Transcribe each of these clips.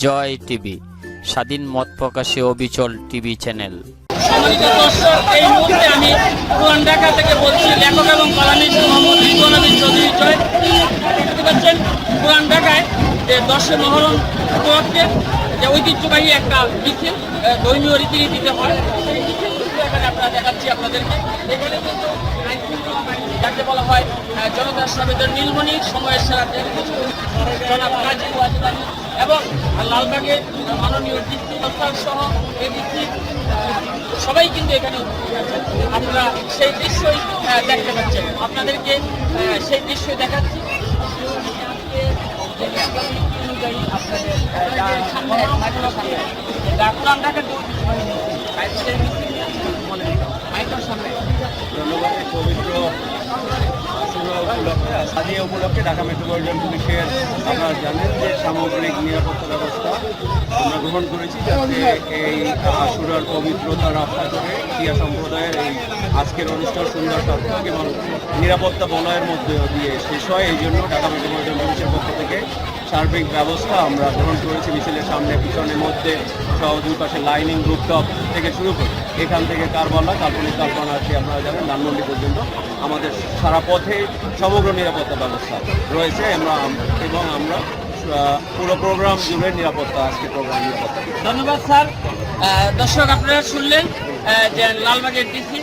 জয় TV, স্বাধীন মত প্রকাশে অবিচল টিভি চ্যানেল। সম্মানিত দর্শক, এই মুহূর্তে আমি পুরান ঢাকা থেকে বলছি, লেখক এবং কলামিস্ট মোহাম্মদ আমিন চৌধুরী জয়। দেখতে পাচ্ছেন পুরান ঢাকায় যে মহরম উপলক্ষে যে ঐতিহ্যবাহী একটা মিছিল ধর্মীয় রীতিনীতিতে হয়। সেই মিছিল এখানে দেখাচ্ছি আপনাদেরকে। এখানে কিন্তু যাকে বলা হয় নীলমণি, সময়ের সেরা জনাব কাজী আলী এবং লালবাগের মাননীয় ডিপ্টি ডিসি সহ এই ডিস্ট্রিক্ট সবাই কিন্তু এখানে আপনারা সেই দৃশ্যই দেখতে পাচ্ছেন। আপনাদেরকে সেই দৃশ্যই দেখাচ্ছি। ধন্যবাদ। আশুরা উপলক্ষে ঢাকা মেট্রোপলিটন পুলিশের আপনারা জানেন যে সামগ্রিক নিরাপত্তা ব্যবস্থা আমরা গ্রহণ করেছি যাতে এই আশুরার পবিত্রতা রক্ষা করে ক্রিয়া সম্প্রদায়ের এই আজকের অনুষ্ঠান সুন্দর সার্থক এবং নিরাপত্তা বলয়ের মধ্যে দিয়ে শেষ হয়। এই জন্য ঢাকা মেট্রোপলিটন পুলিশের থেকে সার্বিক ব্যবস্থা আমরা গ্রহণ করেছি মিছিলের সামনে, পিছনের মধ্যে, সহ দুই পাশে লাইনিং রুপটপ থেকে শুরু করে। এখান থেকে কারবালা, কাল্পনিক কাল্পনা আছে আপনারা জানেন, ধানমন্ডি পর্যন্ত। আমাদের সারা পথে সমগ্র নিরাপত্তা ব্যবস্থা রয়েছে। আমরা এবং আমরা পুরো প্রোগ্রাম জুড়ে নিরাপত্তা, আজকে প্রোগ্রাম নিরাপত্তা। ধন্যবাদ, স্যার। দর্শক, আপনারা শুনলেন যে লালবাগের ডিসি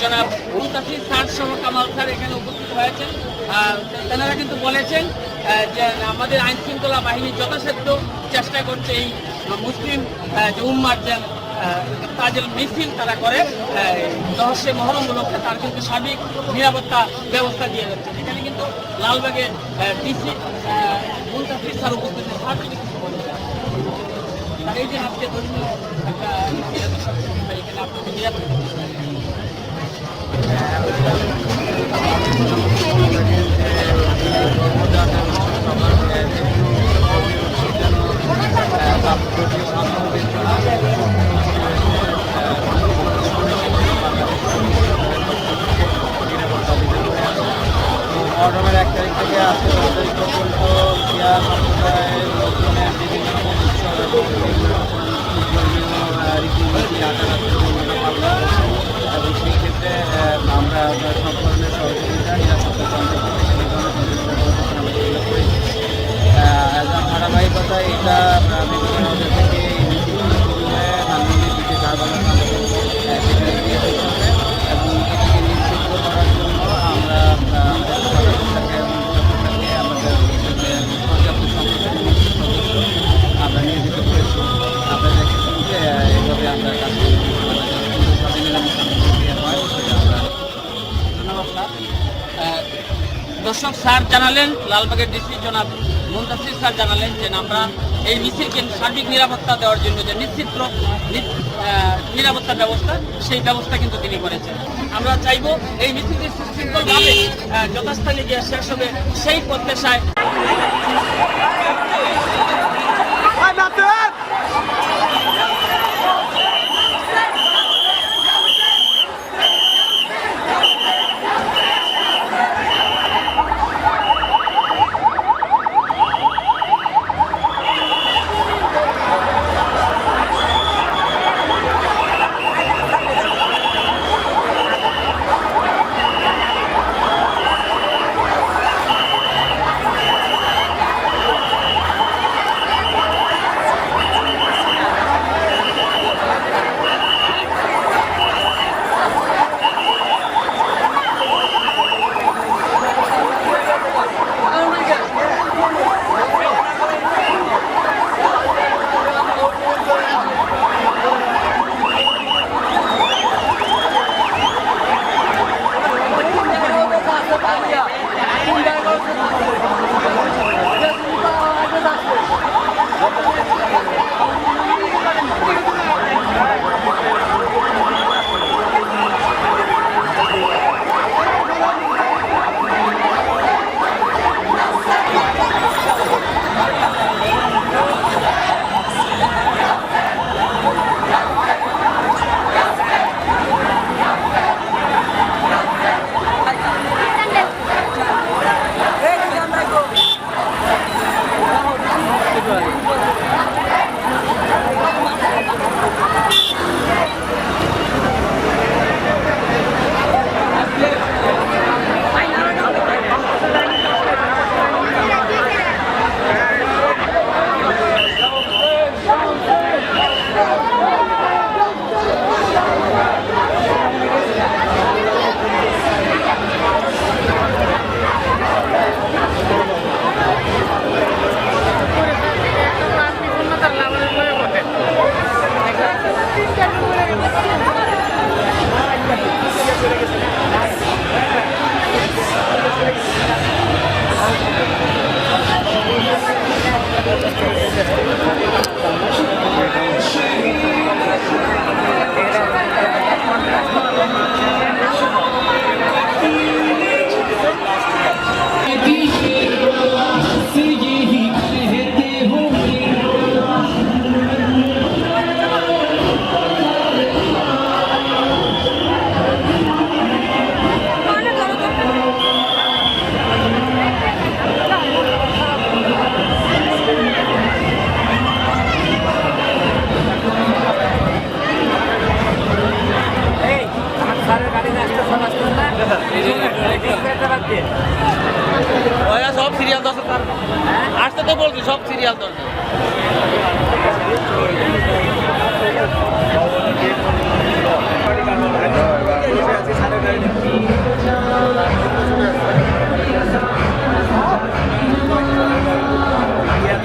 জনাব মুস্তাফি স্যার সহ কামাল স্যার এখানে উপস্থিত হয়েছেন। তেনারা কিন্তু বলেছেন আমাদের আইন শৃঙ্খলা বাহিনী যথাসাধ্য চেষ্টা করছে এই মুসলিম যে উম্মার যে তাজেল মিছিল তারা করে রহস্যে মহরম উপলক্ষে তার কিন্তু সার্বিক নিরাপত্তা ব্যবস্থা দিয়ে যাচ্ছে। এখানে কিন্তু লালবাগের ডিসি মুস্তাফিজ স্যার উপস্থিত। আর এই যে আজকে ধর্মীয় একটা এখানে আপনাকে নিরাপত্তা আমরা সব ধরনের সহযোগিতা নিরাপত্তা তন্ত্র থেকে সেই ধরনের সহযোগিতা দর্শক স্যার জানালেন, লালবাগের ডিসি জনাব মুন্তাসির স্যার জানালেন যে আমরা এই মিছিলকে সার্বিক নিরাপত্তা দেওয়ার জন্য যে নিশ্চিত নিরাপত্তা ব্যবস্থা, সেই ব্যবস্থা কিন্তু তিনি করেছেন। আমরা চাইব এই মিছিলটি সুশৃঙ্খলভাবে যথাস্থানে গিয়ে শেষ হবে সেই প্রত্যাশায়।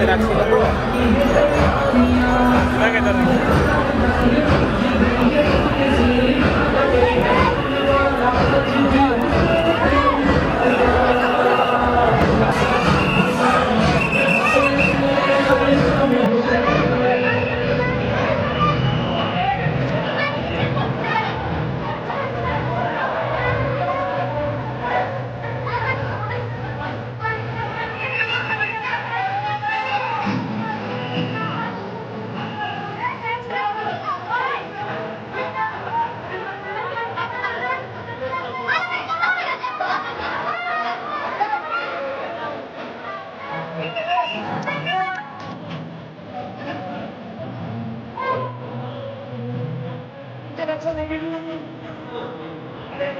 Thank you.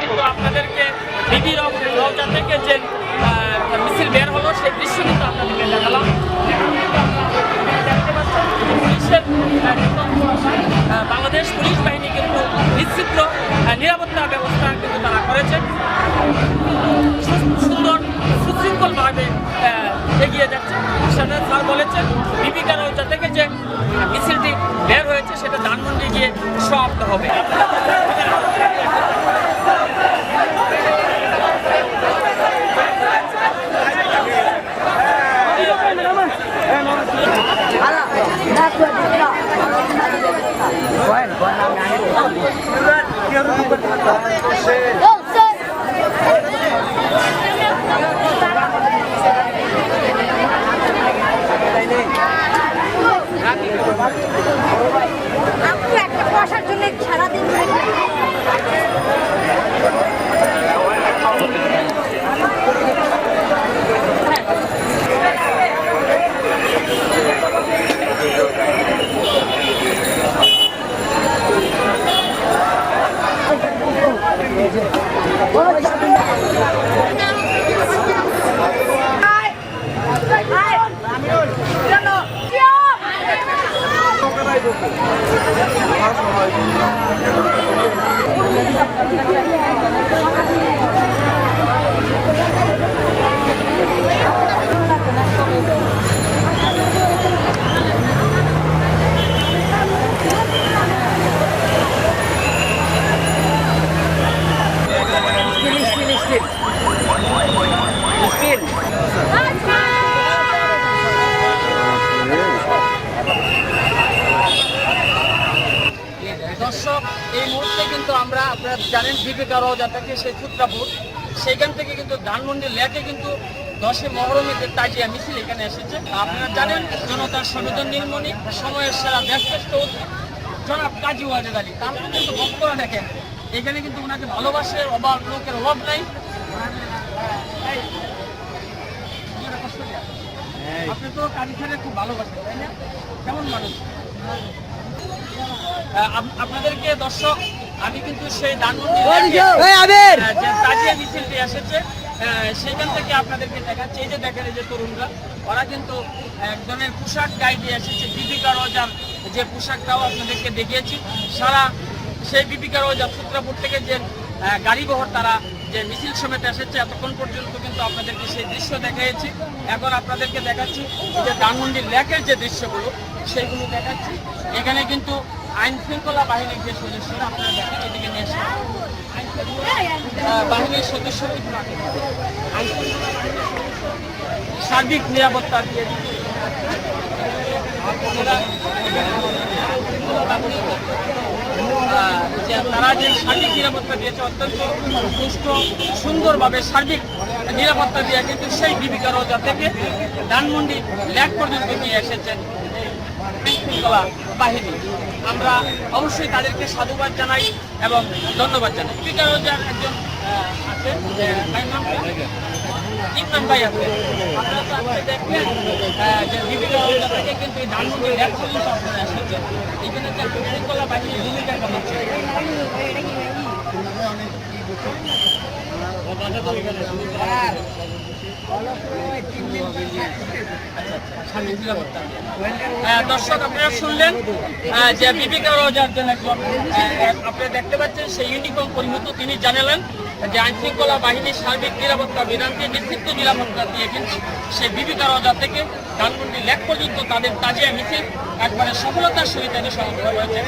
কিন্তু আপনাদেরকে বিবি রওজা থেকে বের হলো, সেই দৃশ্য কিন্তু আপনাদেরকে দেখালাম। পুলিশের বাংলাদেশ পুলিশ বাহিনী কিন্তু নিশ্চিত্র নিরাপত্তা ব্যবস্থা কিন্তু তারা করেছে। সুন্দর, সুশৃঙ্খলভাবে এগিয়ে যাচ্ছে। সেখানে স্যার বলেছেন বিবিকা রওজা সমাপ্ত হবে Yo, দর্শক, এই মুহূর্তে কিন্তু আমরা আপনারা জানেন দীপিকা রওজা থেকে সেই সূত্রাপুর সেইখান থেকে কিন্তু ধানমন্ডি লেকে কিন্তু দশে মহরমের তাজিয়া মিছিল এখানে এসেছে। আপনারা জানেন, জনতার সংবেদন নির্মণি, সময়ের সেরা দেশশ্রেষ্ঠ জনাব কাজী ওয়াজেদ আলী। তার কিন্তু বক্তব্য দেখেন এখানে কিন্তু ওনাকে ভালোবাসে অভাব লোকের অভাব নাই। আপনি তো কারিখানে খুব ভালোবাসেন তাই না? কেমন মানুষ? আপনাদেরকে দর্শক আমি কিন্তু সেই ধানমন্ডি যে তাজিয়া মিছিলটি এসেছে সেখান থেকে আপনাদেরকে দেখাচ্ছি এই যে দেখেন এই যে তরুণরা ওরা কিন্তু একজনের পোশাক গায়ে দিয়ে এসেছে দীপিকা রোজার যে পোশাকটাও আপনাদেরকে দেখিয়েছি। সারা সেই দীপিকা রোজা সূত্রাপুর থেকে যে আহ, গাড়ি বহর তারা যে মিছিল সমেত এসেছে এতক্ষণ পর্যন্ত কিন্তু আপনাদেরকে সেই দৃশ্য দেখাইছি। এখন আপনাদেরকে দেখাচ্ছি যে ধানমন্ডির লেকের যে দৃশ্যগুলো সেইগুলো দেখাচ্ছি। এখানে কিন্তু আইন শৃঙ্খলা বাহিনীর যে সদস্যরা আপনারা দেখেন এদিকে নিয়ে এসে বাহিনীর সদস্য সার্বিক নিরাপত্তা দিয়ে দিচ্ছে। তারা যে সার্বিক নিরাপত্তা দিয়েছে, অত্যন্ত সুষ্ঠ, সুন্দরভাবে সার্বিক নিরাপত্তা দিয়ে কিন্তু সেই জীবিকা রোজা থেকে ধানমন্ডি ল্যাক পর্যন্ত নিয়ে এসেছেন শৃঙ্খলা বাহিনী আমরা অবশ্যই তাদেরকে সাধুবাদ জানাই এবং ধন্যবাদ জানাই রোজার একজন আছে? ইমরান ভাই কিন্তু ভূমিকা কেমন দর্শক, আপনারা শুনলেন যে বিপিকা রোজার জন্য আপনারা দেখতে পাচ্ছেন সেই ইউনিফর্ম পরিহিত তিনি জানালেন। যে আইন শৃঙ্খলা বাহিনীর সার্বিক নিরাপত্তা বিধানকে নেতৃত্ব নিরাপত্তা দিয়ে কিন্তু সেই বিপিকা রোজা থেকে ধানমন্ডি লেক পর্যন্ত তাদের তাজিয়া মিছিল একবারে সফলতার সহিত এনে সমাপ্ত হয়েছে।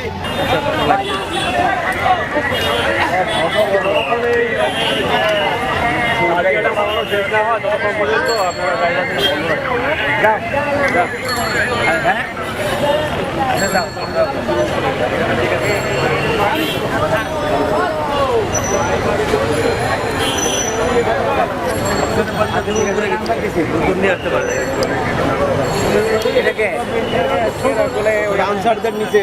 আনসারদের নিচে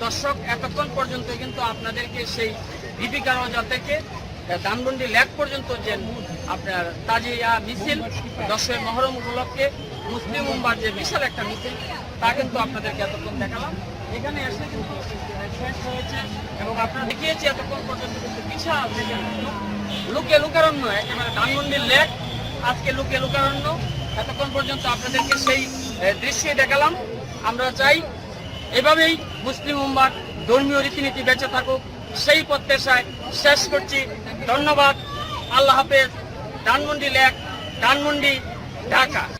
দর্শক, এতক্ষণ পর্যন্ত কিন্তু আপনাদেরকে সেই দীপিকা রোজা থেকে ধানমন্ডি ল্যাক পর্যন্ত যে আপনার তাজিয়া মিছিল, দশই মহরম উপলক্ষে মুসলিম উম্বার যে বিশাল একটা মিছিল, তা কিন্তু আপনাদেরকে এতক্ষণ দেখালাম। এখানে এসে কিন্তু শেষ হয়েছে এবং আপনারা দেখিয়েছি এতক্ষণ পর্যন্ত কিন্তু বিশাল লুক- লুকে লুকারণ্য, একেবারে ধানমন্ডির লেক। আজকে লুকে লুকারণ্য এতক্ষণ পর্যন্ত আপনাদেরকে সেই দৃশ্যে দেখালাম। আমরা চাই এভাবেই মুসলিম উম্মার ধর্মীয় রীতিনীতি বেঁচে থাকুক। সেই প্রত্যাশায় শেষ করছি। ধন্যবাদ। আল্লাহ হাফেজ। ধানমন্ডি লেক, ধানমন্ডি, ঢাকা।